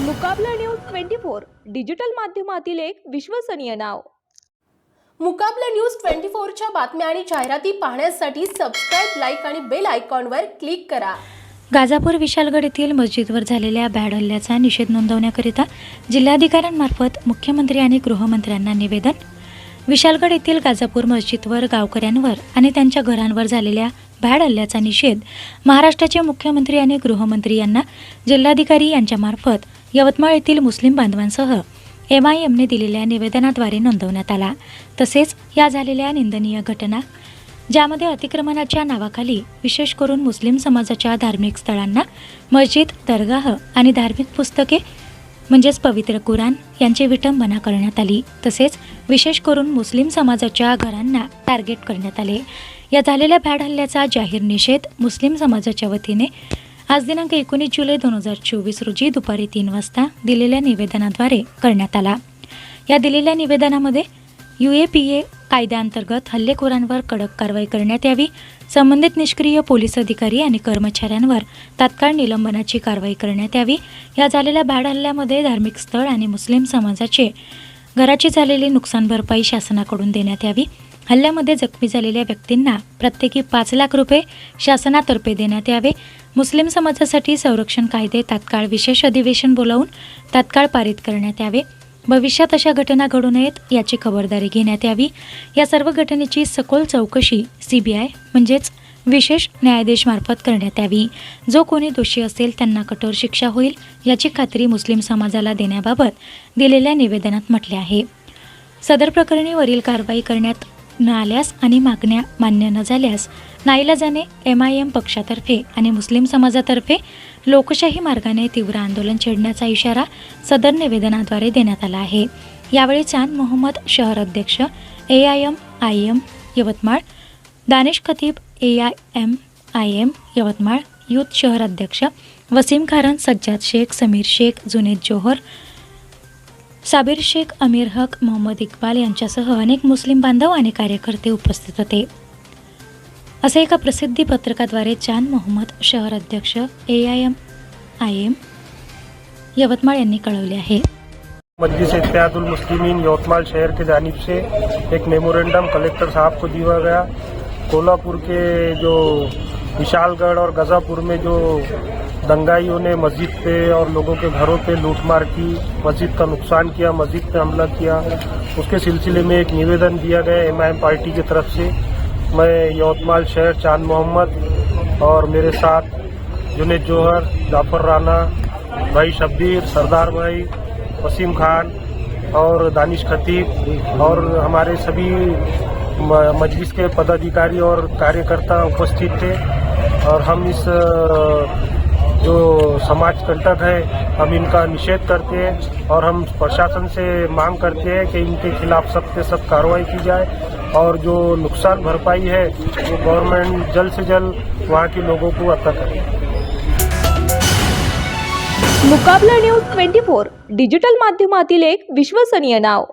Mukabala news twenty four digital माध्यमातील एक विश्वसनीय नाव. मुकाबला न्यूज ट्वेंटी फोरच्या बातम्या आणि जाहिराती पाहण्यासाठी सबस्क्राईब लाईक आणि बेल आयकॉनवर क्लिक करा. गाझापूर विशालगड येथील मस्जिदवर झालेल्या भ्याड हल्ल्याचा निषेध नोंदवण्याकरिता जिल्हाधिकाऱ्यांमार्फत मुख्यमंत्री आणि गृहमंत्र्यांना निवेदन. विशालगड येथील गाझापूर मस्जिदवर गावकऱ्यांवर आणि त्यांच्या घरांवर झालेल्या भ्याड हल्ल्याचा निषेध महाराष्ट्राचे मुख्यमंत्री आणि गृहमंत्री यांना जिल्हाधिकारी यांच्यामार्फत यवतमाळ येथील मुस्लिम बांधवांसह एम आय एमने दिलेल्या निवेदनाद्वारे नोंदवण्यात आला. तसेच या झालेल्या निंदनीय घटना ज्यामध्ये अतिक्रमणाच्या नावाखाली विशेष करून मुस्लिम समाजाच्या धार्मिक स्थळांना मस्जिद दरगाह आणि धार्मिक पुस्तके म्हणजेच पवित्र कुराण यांची विटंबना करण्यात आली. तसेच विशेष करून मुस्लिम समाजाच्या घरांना टार्गेट करण्यात आले. या झालेल्या भ्याड हल्ल्याचा जाहीर निषेध मुस्लिम समाजाच्या वतीने आज दिनांक एकोणीस जुलै दोन हजार चोवीस रोजी दुपारी तीन वाजता दिलेल्या निवेदनाद्वारे करण्यात आला. या दिलेल्या निवेदनामध्ये यू ए पी ए कायद्याअंतर्गत हल्लेखोरांवर कडक कारवाई करण्यात यावी संबंधित निष्क्रिय पोलीस अधिकारी आणि कर्मचाऱ्यांवर तात्काळ निलंबनाची कारवाई करण्यात यावी या झालेल्या भाड हल्ल्यामध्ये धार्मिक स्थळ आणि मुस्लिम समाजाचे घराची झालेली नुकसान भरपाई शासनाकडून देण्यात यावी हल्ल्यामध्ये जखमी झालेल्या व्यक्तींना प्रत्येकी पाच लाख रुपये शासनातर्फे देण्यात यावे. मुस्लिम समाजासाठी संरक्षण कायदे तात्काळ विशेष अधिवेशन बोलावून तात्काळ पारित करण्यात यावे. भविष्यात अशा घटना घडू नयेत याची खबरदारी घेण्यात यावी. या सर्व घटनेची सखोल चौकशी सी बी आय म्हणजेच विशेष न्यायाधीशमार्फत करण्यात यावी. जो कोणी दोषी असेल त्यांना कठोर शिक्षा होईल याची खात्री मुस्लिम समाजाला देण्याबाबत दिलेल्या निवेदनात म्हटले आहे. सदर प्रकरणी वरील कारवाई करण्यात न आल्यास आणि मागण्या मान्य न झाल्यास नाईलाजाने एम आय एम पक्षातर्फे आणि मुस्लिम समाजातर्फे लोकशाही मार्गाने तीव्र आंदोलन छेडण्याचा इशारा सदर निवेदनाद्वारे देण्यात आला आहे. यावेळी चांद मोहम्मद शहर अध्यक्ष A I M I M Yavatmal Danish Khatib A I M I M Yavatmal youth शहर अध्यक्ष वसीम खारन सज्जाद शेख समीर शेख जुनेद जोहर साबिर शेख अमीर हक मोहम्मद इक्बाल यांच्यासह अनेक मुस्लिम बांधव आणि कार्यकर्ते उपस्थित होते. असे एका प्रसिद्धी पत्रकाद्वारे चांद मोहम्मद शहर अध्यक्ष A I M I M Yavatmal यांनी कळवले आहे. मजलिस इत्यादुल मुस्लिमीन यवतमाल शहर के जानिब से एक मेमोरेंडम कलेक्टर साहब को दिया गया। कोल्हापुर के जो विशालगढ़ और गजापुर में जो दंगाइयों ने मस्जिद पे और लोगों के घरों पे लूटमार की, मस्जिद का नुकसान किया, मस्जिद पे हमला किया। उसके सिलसिले में एक निवेदन दिया गया एम आई पार्टी की तरफ़ से। मैं यवतमाल शहर चाँद मोहम्मद और मेरे साथ जुनेद जोहर, जाफ़र राना, भाई शब्बीर, सरदार भाई, वसीम खान और दानिश खतीब और हमारे सभी मजलिस के पदाधिकारी और कार्यकर्ता उपस्थित थे और हम इस जो समाज कंटक है, हम इनका निषेध करते हैं और हम प्रशासन से मांग करते हैं कि इनके खिलाफ सख्त से सख्त कार्रवाई की जाए और जो नुकसान भरपाई है, वो गवर्नमेंट जल्द से जल्द वहाँ के लोगों को अता करे। Mukabala news twenty four, digital माध्यमातील एक विश्वसनीय नाव।